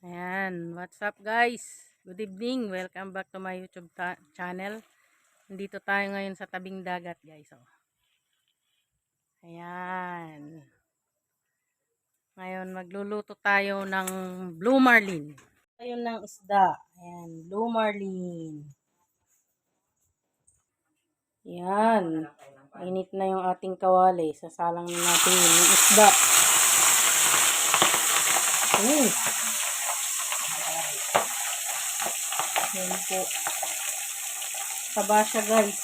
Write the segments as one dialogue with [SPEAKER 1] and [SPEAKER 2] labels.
[SPEAKER 1] Ayan, what's up guys? Good evening, welcome back to my YouTube channel. Nandito tayo ngayon sa tabing dagat guys. Oh. Ayan. Ngayon magluluto tayo ng blue marlin. Tayo ng isda. Ayan, blue marlin. Ayan. Init na yung ating kawali. Sasalang na natin yung isda. Ayan. Yan po. Taba siya guys.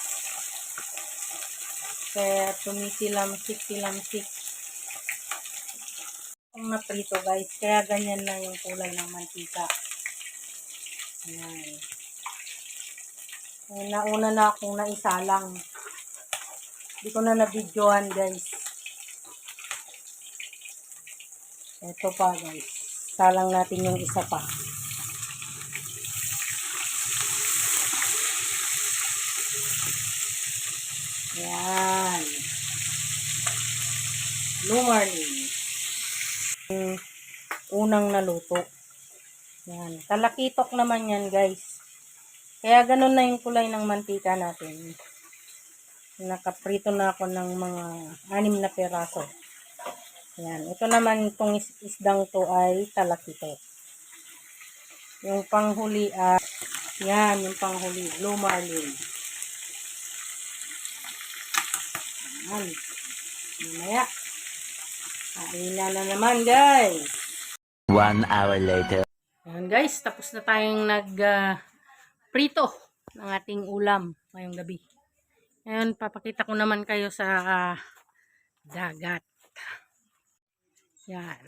[SPEAKER 1] Kaya tumitilamsik-tilamsik. Ang naprito guys. Kaya ganyan na yung kulay ng mantika. Ayan. Ayan, nauna na akong naisalang. Hindi ko na nabidyohan guys. Ito pa guys. Salang natin yung isa pa. Yan. Yung unang naluto. Yan. Talakitok naman yan, guys. Kaya ganun na yung kulay ng mantika natin. Nakaprito na ako ng mga anim na peraso. Yan. Ito naman, itong is- isdang to ay talakitok. Yung panghuli ay, yan, yung panghuli, blue marlin. Yan. Mamaya. Kain na na naman, guys.
[SPEAKER 2] One hour later.
[SPEAKER 1] Ayan, guys. Tapos na tayong nag ah, prito ng ating ulam ngayong gabi. Ngayon, papakita ko naman kayo sa ah, dagat. Yan.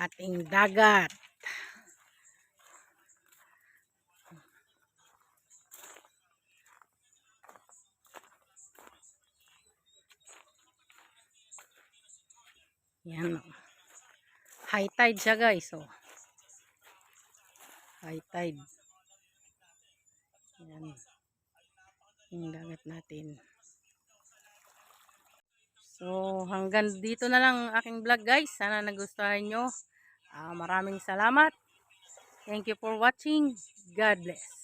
[SPEAKER 1] Ating dagat. Yan. oh. High tide siya guys. Oh. High tide. Yan. Yung dagat natin. So, hanggang dito na lang ang aking vlog guys. Sana nagustuhan nyo. Ah, maraming salamat. Thank you for watching. God bless.